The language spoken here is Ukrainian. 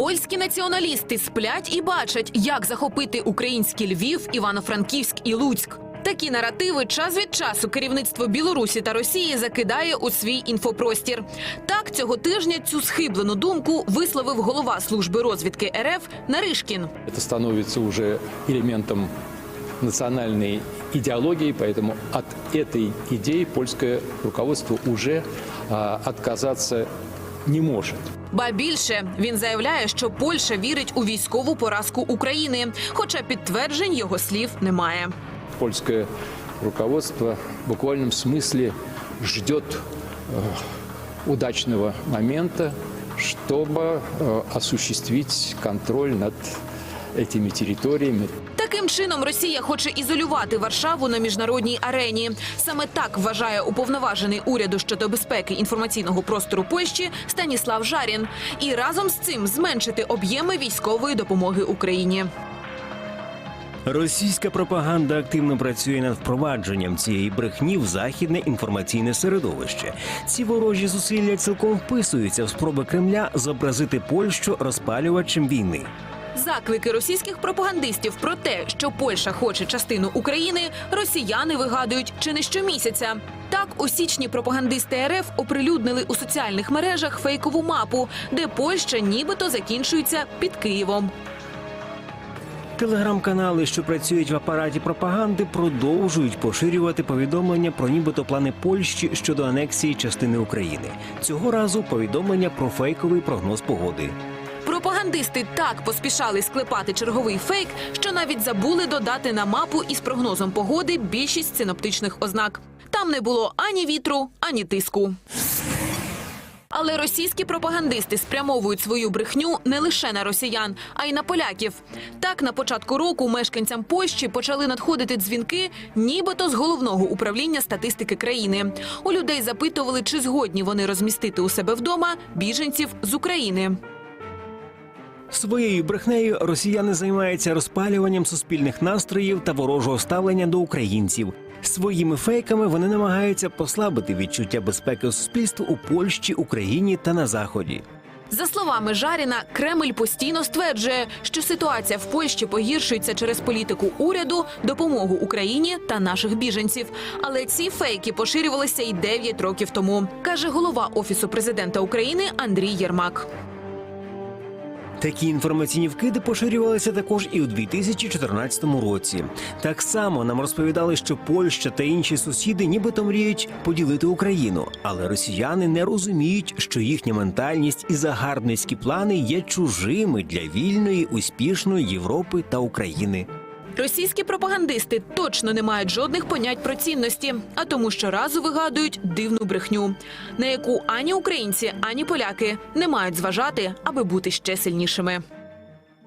Польські націоналісти сплять і бачать, як захопити український Львів, Івано-Франківськ і Луцьк. Такі наративи час від часу керівництво Білорусі та Росії закидає у свій інфопростір. Так цього тижня цю схиблену думку висловив голова служби розвідки РФ Наришкін. Это становится уже элементом национальной идеологии, поэтому от этой идеи польское руководство уже а, отказаться не может. Ба більше він заявляє, що Польща вірить у військову поразку України, хоча підтверджень його слів немає. Польское руководство в буквальном смысле ждет э, удачного момента, чтобы э, осуществить контроль над этими территориями, Таким чином Росія хоче ізолювати Варшаву на міжнародній арені. Саме так вважає уповноважений уряду щодо безпеки інформаційного простору Польщі Станіслав Жарін, і разом з цим зменшити об'єми військової допомоги Україні. Російська пропаганда активно працює над впровадженням цієї брехні в західне інформаційне середовище. Ці ворожі зусилля цілком вписуються в спроби Кремля зобразити Польщу розпалювачем війни. Заклики російських пропагандистів про те, що Польща хоче частину України, росіяни вигадують чи не щомісяця. Так, у січні пропагандисти РФ оприлюднили у соціальних мережах фейкову мапу, де Польща нібито закінчується під Києвом. Телеграм-канали, що працюють в апараті пропаганди, продовжують поширювати повідомлення про нібито плани Польщі щодо анексії частини України. Цього разу повідомлення про фейковий прогноз погоди. Пропагандисти так поспішали склепати черговий фейк, що навіть забули додати на мапу із прогнозом погоди більшість синоптичних ознак. Там не було ані вітру, ані тиску. Але російські пропагандисти спрямовують свою брехню не лише на росіян, а й на поляків. Так, на початку року мешканцям Польщі почали надходити дзвінки, нібито з головного управління статистики країни. У людей запитували, чи згодні вони розмістити у себе вдома біженців з України. Своєю брехнею росіяни займаються розпалюванням суспільних настроїв та ворожого ставлення до українців. Своїми фейками вони намагаються послабити відчуття безпеки суспільства у Польщі, Україні та на заході. За словами Жаріна, Кремль постійно стверджує, що ситуація в Польщі погіршується через політику уряду, допомогу Україні та наших біженців. Але ці фейки поширювалися й 9 років тому, каже голова офісу президента України Андрій Єрмак. Такі інформаційні вкиди поширювалися також і у 2014 році. Так само нам розповідали, що Польща та інші сусіди нібито мріють поділити Україну, але росіяни не розуміють, що їхня ментальність і загарбницькі плани є чужими для вільної, успішної Європи та України. Російські пропагандисти точно не мають жодних понять про цінності, а тому щоразу вигадують дивну брехню, на яку ані українці, ані поляки не мають зважати, аби бути ще сильнішими.